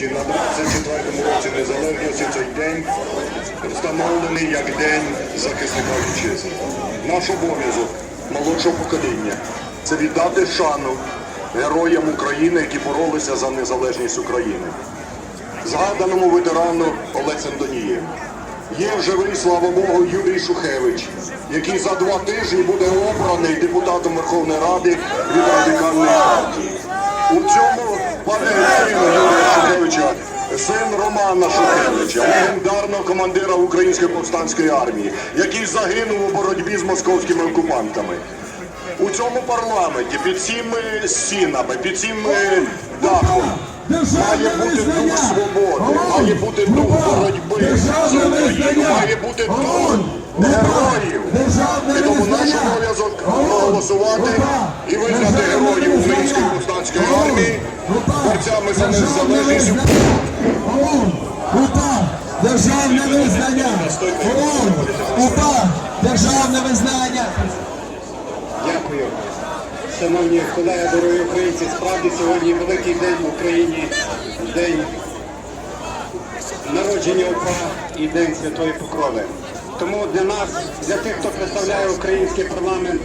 Нарешті на 24-му році незалежності цей день встановлений як День захисника вітчизни. Наш обов'язок молодшого покоління це віддати шану героям України, які боролися за незалежність України. Згаданому ветерану Олексем Донієм. Є в живий, слава Богу, Юрій Шухевич, який за два тижні буде обраний депутатом Верховної Ради від радикальної партії. У цьому пане Шухевича, син Романа Шухевича, легендарного командира Української повстанської армії, який загинув у боротьбі з московськими окупантами. У цьому парламенті під цими стінами, під цим дахом має бути дух свободи, має бути дух боротьби Україну, має бути дух героїв. І тому наш обов'язок проголосувати і визнати героїв Української повстанської армії борцями за незалежність. УПА, державне визнання. ОУН, УПА, державне визнання. Дякую. Шановні колеги, дорогі українці, справді сьогодні великий день в Україні, день народження УПА і День Святої Покрови. Тому для нас, для тих, хто представляє український парламент,